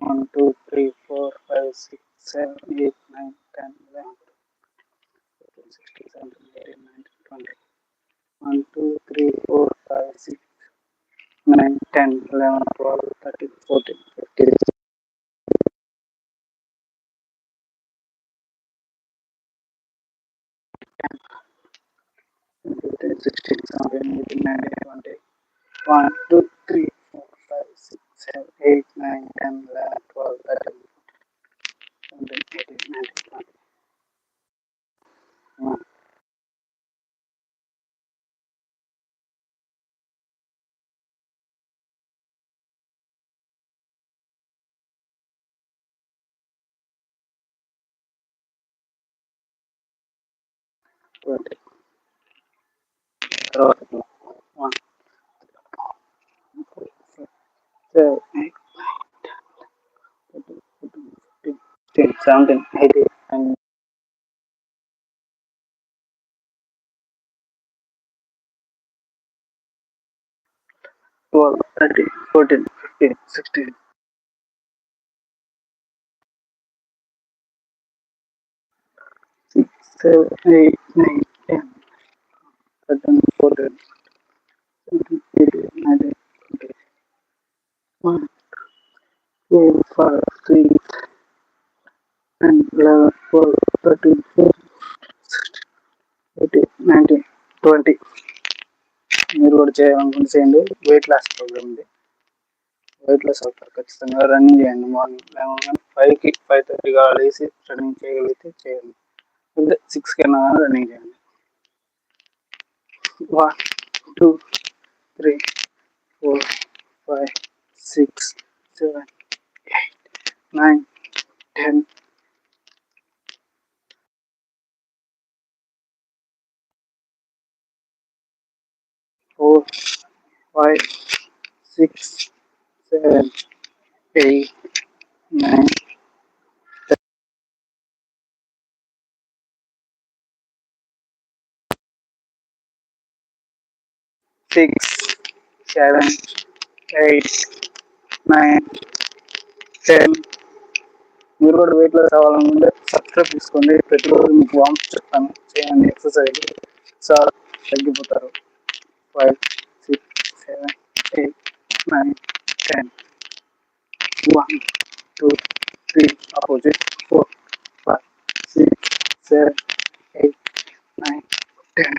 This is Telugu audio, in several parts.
1, 2, 3, 4, 5, 6, 7, 8, 9, 10, 11, 12, 16, 17, 18, 19, 20. 1, 2, 3, 4, 5, 6, 9, 10, 11, 12, 13, 14, 15, తర్వాత one, two, three, seven, eight, nine, ten, eleven, twelve, మీరు కూడా చేయాలనుకుంటే చేయండి వెయిట్ లాస్ ప్రోగ్రామ్ ఇది వెయిట్ లాస్ అవుతారు ఖచ్చితంగా రన్నింగ్ చేయండి మార్నింగ్ ఫైవ్కి ఫైవ్ థర్టీ కావాలి రన్నింగ్ చేయగలిగితే చేయండి అంటే సిక్స్కి అయినా కానీ రన్నింగ్ చేయండి one two three four five six seven eight nine ten four, five, six, seven, eight, nine, six seven eight nine ten మీరు కూడా వెయిట్ లాస్ అవ్వాలనుకుంటే సబ్స్క్రైబ్ చేసుకోండి. ప్రతిరోజు మీకు వామ్స్ చెప్తాను. చేయండి. Exercise sir తగ్గిపోతారు. Five six seven eight nine ten one two three opposite four five six seven eight nine ten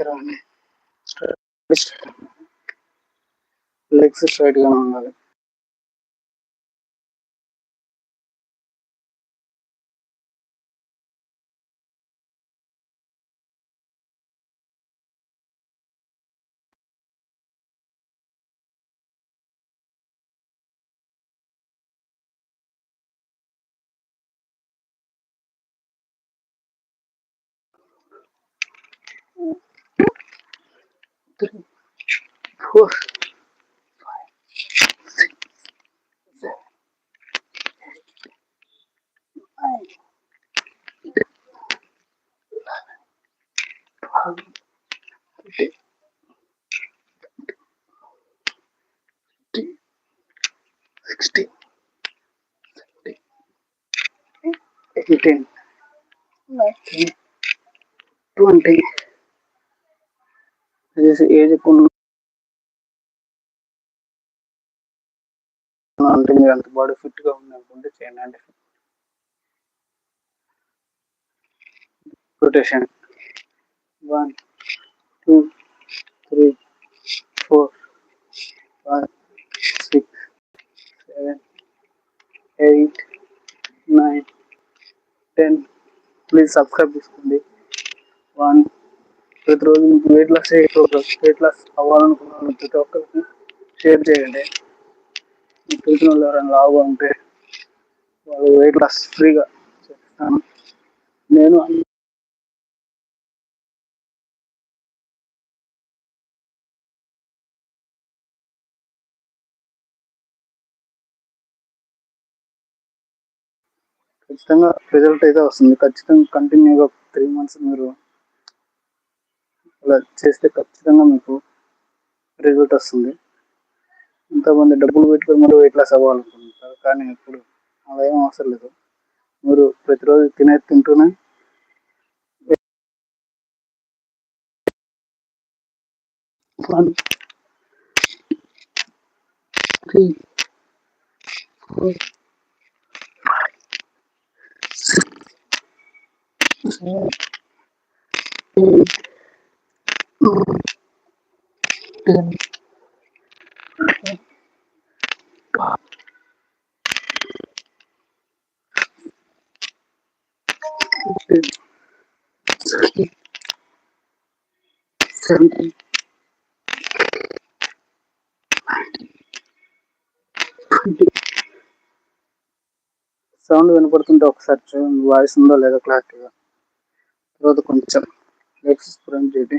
కరా లెగ్స్ స్ట్రైట్గానే ఉండాలి Mm-hmm. Three, four, five, six, seven, eight, nine, ten, eleven, twelve, fifteen, sixteen, seventeen, eighteen, nineteen, twenty. చేసి ఏజ్ ఎక్కువ అంటే మీరు అంత బాడీ ఫిట్గా ఉంది అనుకుంటే చేయండి. అంటే rotation one two three four five six seven eight nine ten please subscribe చేసుకోండి వన్ ప్రతిరోజు మీకు వెయిట్ లాస్ వెయిట్ లాస్ అవ్వాలనుకున్న ప్రతి ఒక్కరికి షేర్ చేయండి. మీకు తెలిసిన వాళ్ళు ఎవరైనా లావుగా ఉంటే వాళ్ళు వెయిట్ లాస్ ఫ్రీగా చేస్తాను. నేను ఖచ్చితంగా రిజల్ట్ అయితే వస్తుంది. ఖచ్చితంగా కంటిన్యూగా త్రీ మంత్స్ మీరు అలా చేస్తే ఖచ్చితంగా మీకు రిజల్ట్ వస్తుంది ఇంతమంది డబ్బులు పెట్టుకుని మరో వెయిట్ లాస్ అవ్వాలనుకుంటారు కానీ ఇప్పుడు అదేం ఏం అవసరం లేదు మీరు ప్రతిరోజు తినే తింటూనే Thank you four seven, eight, nine, ten, twelve, fifteen, sixteen, seventeen, nineteen, twenty. Sound వినపడుతుంటే ఒకసారి చూడండి వాయిస్ ఉందో లేదో క్లారిటీగా తర్వాత కొంచెం లెగ్స్ స్ప్రెండ్ చేయండి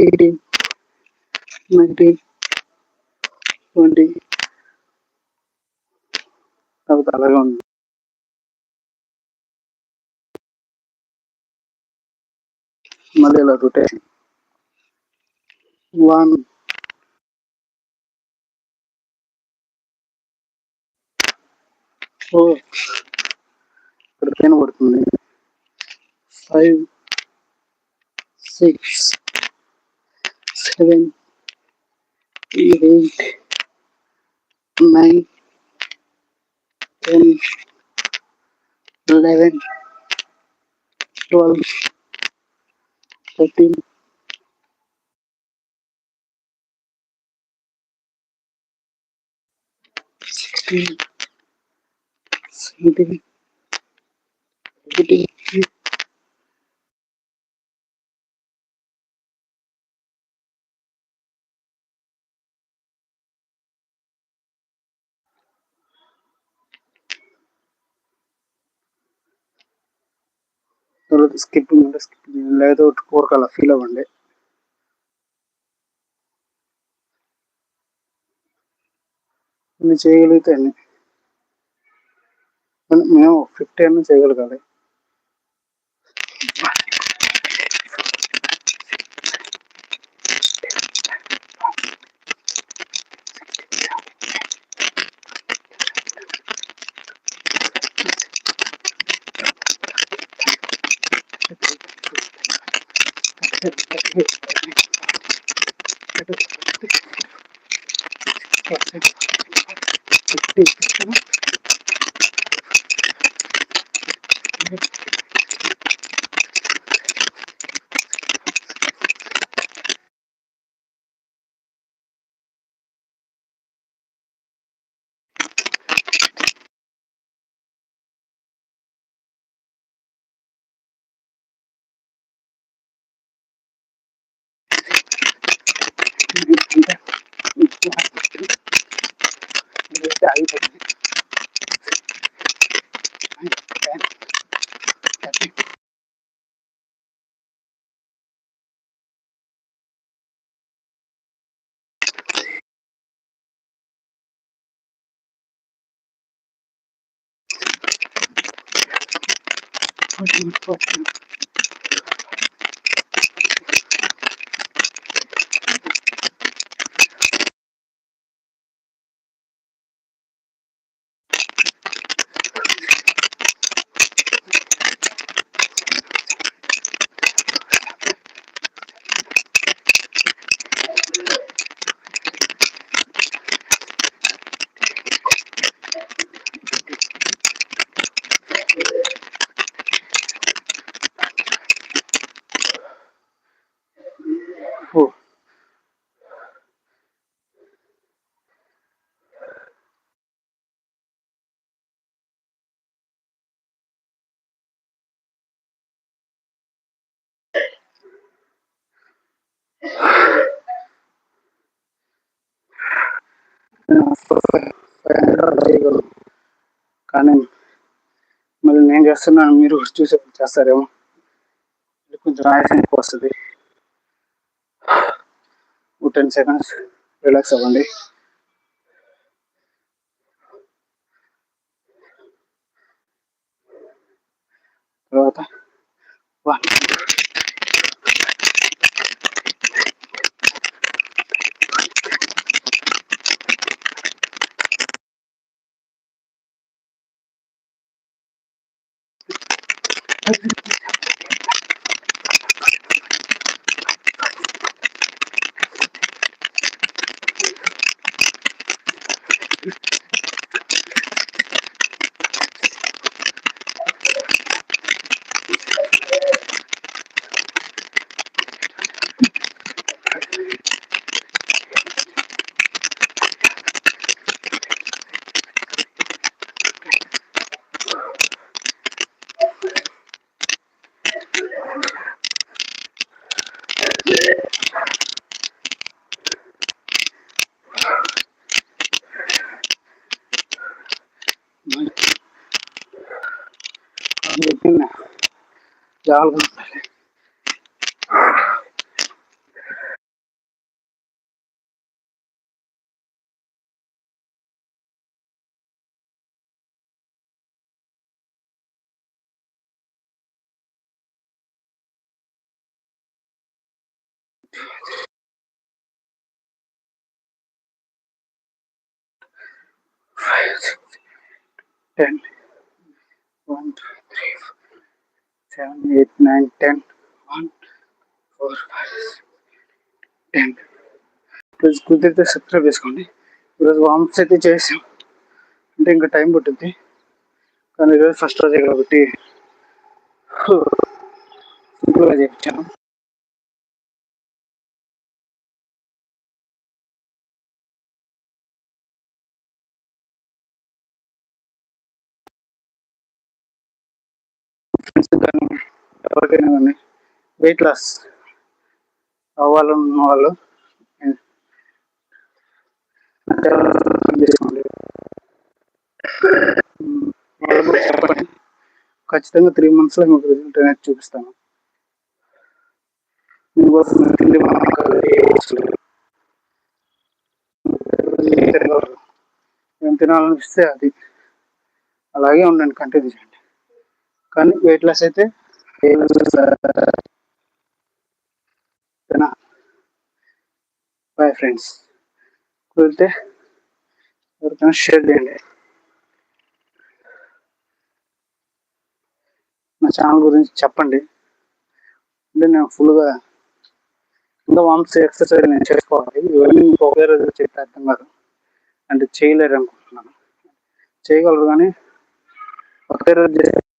ఏడి? nineteen, twenty. తర్వాత అలాగే ఉంది. మళ్ళీ ఇలా రొటేషన్. వన్. ఫోర్. ఇక్కడ పెయిన్ పడుతుంది. Five. Six. seven, eight, nine, ten, eleven, twelve, thirteen. Sixteen, seventeen, eighteen. తర్వాత స్కిప్పింగ్ అంటే స్కిప్పింగ్ లేదా కోరిక అలా ఫీల్ అవ్వండి. అన్ని చేయగలిగితే అన్ని మేము ఫిఫ్టీ అన్న చేయగలగాలి. Thank you. was important చేయగలరు. కానీ మళ్ళీ నేను చేస్తున్నాను మీరు చూసే చేస్తారేమో. కొంచెం రాయసం ఎక్కువ వస్తుంది టెన్ సెకండ్స్ రిలాక్స్ అవ్వండి. తర్వాత వన్ जाल Five, six, ten, one, two, three, four. Seven eight nine ten one four five ten please కుదిరితే సబ్స్క్రైబ్ చేసుకోండి. ఈరోజు వామ్స్ అయితే చేసాం. అంటే ఇంకా టైం పట్టుద్ది. కానీ ఈరోజు ఫస్ట్ రోజే కాబట్టి సింపుల్గా చేయించాను. ఎవరికైనా కానీ వెయిట్ లాస్ అవ్వాలన్న వాళ్ళు వాళ్ళు చెప్పండి ఖచ్చితంగా త్రీ మంత్స్లో మీకు రిజల్ట్ అనేది చూపిస్తాను. మీకోసం తిండి ఏం తినాలనిపిస్తే అది అలాగే ఉండండి కంటిన్యూ చేయండి. కానీ వెయిట్ లాస్ అయితే బాయ్ ఫ్రెండ్స్ కుదిరితే ఎవరికైనా షేర్ చేయండి. నా ఛానల్ గురించి చెప్పండి. అంటే నేను ఫుల్గా ఇంకా వామ్స్ ఎక్సర్సైజ్ నేను చేసుకోవాలి. ఇవన్నీ మీకు ఒకే రోజు చెప్పి అర్థం కాదు. అంటే చేయలేరు అనుకుంటున్నాను చేయగలరు కానీ ఒకే రోజు చేస్తే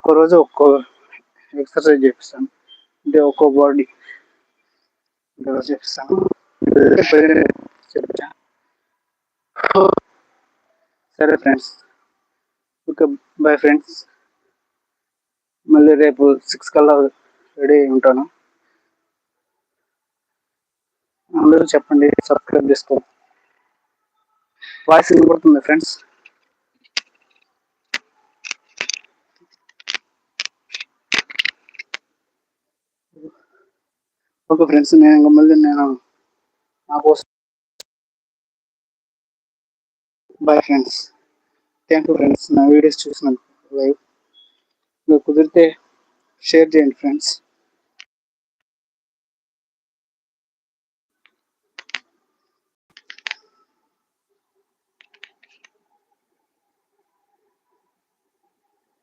ఒక్కో రోజు ఒక్కో ఎక్సర్సైజ్ చేపిస్తాను. అంటే ఒక్కో బాడీ చేపిస్తాను. చెప్తా సరే ఫ్రెండ్స్ ఓకే బాయ్ ఫ్రెండ్స్ మళ్ళీ రేపు సిక్స్ కల్లా రెడీ ఉంటాను. అందరూ చెప్పండి సబ్స్క్రైబ్ చేసుకో. వాయిస్ వినపడుతుంది ఫ్రెండ్స్ ఓకే ఫ్రెండ్స్ నేను ఇంకా మళ్ళీ నేను నా కోసం bye friends thank you friends నా వీడియోస్ చూసినందుకు లైవ్ కుదిరితే షేర్ చేయండి ఫ్రెండ్స్